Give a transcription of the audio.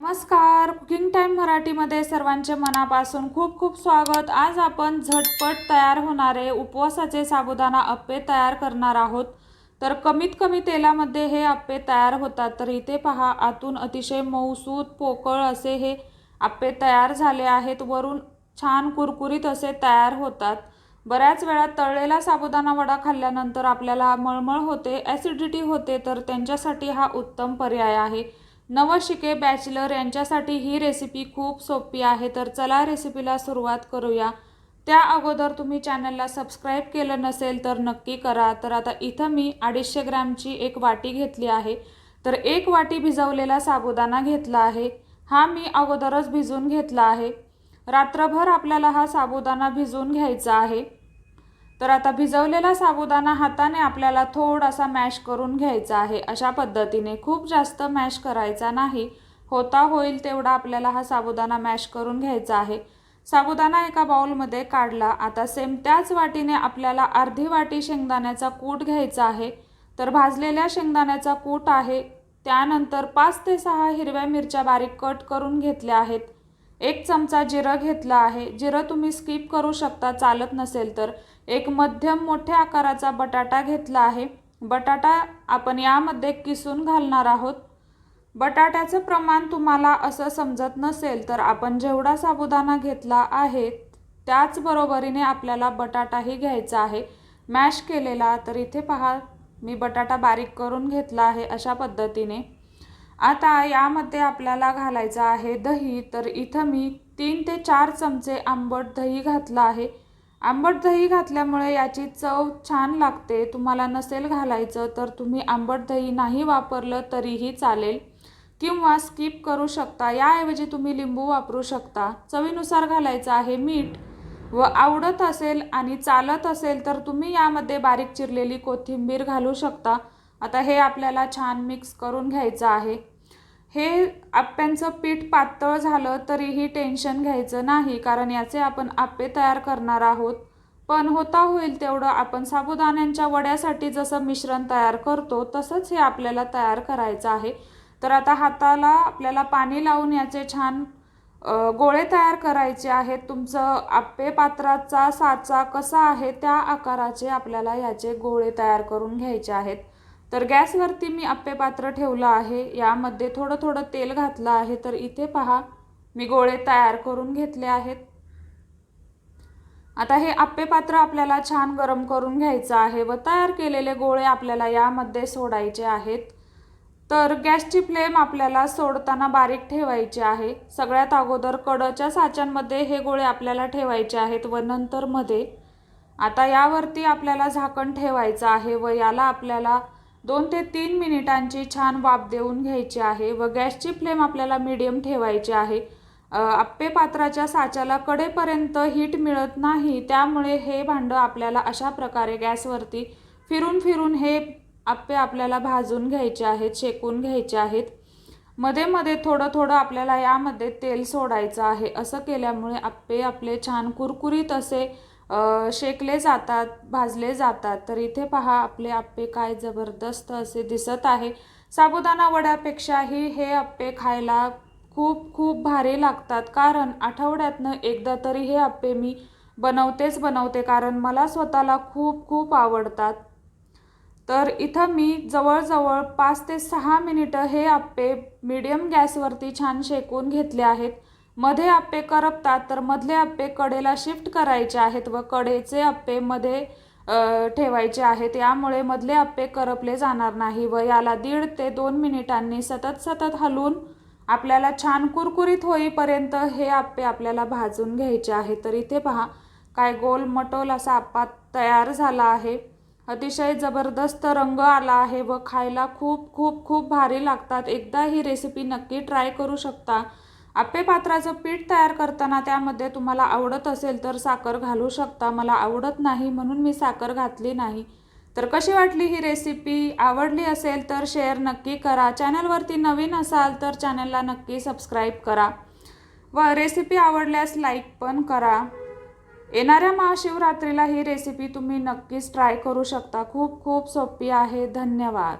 नमस्कार. Cooking time मराठीमध्ये सर्वांचे मनापासून खूप खूप स्वागत. आज आपण झटपट तयार होणारे उपवासाचे साबुदाणा अप्पे तयार करणार आहोत. तर कमीत कमी तेलामध्ये हे अप्पे तयार होतात. तर इथे पहा आतून अतिशय मऊसूत पोकळ असे हे अप्पे तयार झाले आहेत. वरून छान कुरकुरीत असे तयार होतात. बऱ्याच वेळा तळलेला साबुदाणा वडा खाल्ल्यानंतर आपल्याला मळमळ होते ॲसिडिटी होते तर त्यांच्यासाठी हा उत्तम पर्याय आहे. नवशिके बॅचलर यांच्यासाठी ही रेसिपी खूप सोपी आहे. तर चला रेसिपीला सुरुवात करूया. त्या अगोदर तुम्ही चॅनलला सबस्क्राईब केलं नसेल तर नक्की करा. तर आता इथं मी अडीचशे ग्रॅमची एक वाटी घेतली आहे. तर एक वाटी भिजवलेला साबुदाणा घेतला आहे. हा मी अगोदरच भिजवून घेतला आहे. रात्रभर आपल्याला हा साबुदाणा भिजवून घ्यायचा आहे. तर आता भिजवलेला साबुदाणा हाताने आपल्याला थोडासा मॅश करून घ्यायचा आहे. अशा पद्धतीने खूप जास्त मॅश करायचा नाही. होता होईल तेवढा आपल्याला हा साबुदाणा मॅश करून घ्यायचा आहे. साबुदाणा एका बाउलमध्ये काढला. आता सेम त्याच वाटीने आपल्याला अर्धी वाटी शेंगदाण्याचा कूट घ्यायचा आहे. तर भाजलेल्या शेंगदाण्याचा कूट आहे. त्यानंतर पाच ते सहा हिरव्या मिरच्या बारीक कट करून घेतल्या आहेत. एक चमचा जिरं घेतलं आहे. जिरं तुम्ही स्किप करू शकता चालत नसेल तर. एक मध्यम मोठ्या आकाराचा बटाटा घेतला आहे. बटाटा आपण यामध्ये किसून घालणार आहोत. बटाट्याचं प्रमाण तुम्हाला असं समजत नसेल तर आपण जेवढा साबुदाणा घेतला आहे त्याचबरोबरीने आपल्याला बटाटाही घ्यायचा आहे. मॅश केलेला तर इथे पहा मी बटाटा बारीक करून घेतला आहे अशा पद्धतीने. आता यामध्ये आपल्याला घालायचं आहे दही तर इथं मी तीन ते चार चमचे आंबट दही घातलं आहे. आंबट दही घातल्यामुळे याची चव छान लागते. तुम्हाला नसेल घालायचं तर तुम्ही आंबट दही नाही वापरलं तरीही चालेल किंवा स्किप करू शकता. याऐवजी तुम्ही लिंबू वापरू शकता. चवीनुसार घालायचं आहे मीठ व आवडत असेल आणि चालत असेल तर तुम्ही यामध्ये बारीक चिरलेली कोथिंबीर घालू शकता. आता हे आपल्याला छान मिक्स करून घ्यायचं आहे. हे आप्यांचं पीठ पातळ झालं तरीही टेन्शन घ्यायचं नाही कारण याचे आपण आप्पे तयार करणार आहोत. पण होता होईल तेवढं आपण साबुदाण्यांच्या वड्यासाठी जसं मिश्रण तयार करतो तसंच हे आपल्याला तयार करायचं आहे. तर आता हाताला आपल्याला पाणी लावून याचे छान गोळे तयार करायचे आहेत. तुमचं आप्पे पात्राचा साचा कसा आहे त्या आकाराचे आपल्याला याचे गोळे तयार करून घ्यायचे आहेत. तर गॅसवरती मी आप्पे पात्र ठेवलं आहे. यामध्ये थोडं थोडं तेल घातलं आहे. तर इथे पहा मी गोळे तयार करून घेतले आहेत. आता हे आप्पे पात्र आपल्याला छान गरम करून घ्यायचं आहे व तयार केलेले गोळे आपल्याला यामध्ये सोडायचे आहेत. तर गॅसची फ्लेम आपल्याला सोडताना बारीक ठेवायची आहे. सगळ्यात अगोदर कडच्या साच्यांमध्ये हे गोळे आपल्याला ठेवायचे आहेत व नंतर मध्ये आता यावरती आपल्याला झाकण ठेवायचं आहे व याला आपल्याला दोन ते तीन मिनिटांची छान वाफ देऊन घ्यायची आहे व गॅसची फ्लेम आपल्याला मीडियम ठेवायची आहे. आप्पे पात्राच्या साच्याला कडेपर्यंत हीट मिळत नाही त्यामुळे हे भांडं आपल्याला अशा प्रकारे गॅसवरती फिरून फिरून हे आप्पे आपल्याला भाजून घ्यायचे आहेत शेकून घ्यायचे आहेत. मध्ये मध्ये थोडं थोडं आपल्याला यामध्ये तेल सोडायचं आहे. असं केल्यामुळे आप्पे आपले छान कुरकुरीत असे शेकले जातात भाजले जातात. तर इथे पहा आपले आप्पे काय जबरदस्त असे दिसत आहे. साबुदाणा वड्यापेक्षाही हे आप्पे खायला खूप खूप भारी लागतात. कारण आठवड्यातनं एकदा तरी हे आप्पे मी बनवतेच बनवते कारण मला स्वतःला खूप खूप आवडतात. तर इथं मी जवळजवळ पाच ते सहा मिनिटं हे आप्पे मीडियम गॅसवरती छान शेकून घेतले आहेत. मध्ये आप्पे करपतात तर मधले आप्पे कडेला शिफ्ट करायचे आहेत व कडेचे आप्पे मध्ये ठेवायचे आहेत. यामुळे मधले आप्पे करपले जाणार नाही व याला दीड ते दोन मिनिटांनी सतत सतत हलवून आपल्याला छान कुरकुरीत होईपर्यंत हे आप्पे आपल्याला भाजून घ्यायचे आहे तर इथे पहा काय गोल मटोल असा आप्पा तयार झाला आहे. अतिशय जबरदस्त रंग आला आहे व खायला खूप खूप खूप भारी लागतात. एकदा ही रेसिपी नक्की ट्राय करू शकता. आप्पेपात्राचं पीठ तयार करताना त्यामध्ये तुम्हाला आवडत असेल तर साखर घालू शकता. मला आवडत नाही म्हणून मी साखर घातली नाही. तर कशी वाटली ही रेसिपी आवडली असेल तर शेअर नक्की करा. चॅनलवरती नवीन असाल तर चॅनलला नक्की सबस्क्राईब करा. व रेसिपी आवडल्यास लाईक पण करा. येणाऱ्या महाशिवरात्रीला ही रेसिपी तुम्ही नक्कीच ट्राय करू शकता. खूप खूप सोपी आहे. धन्यवाद.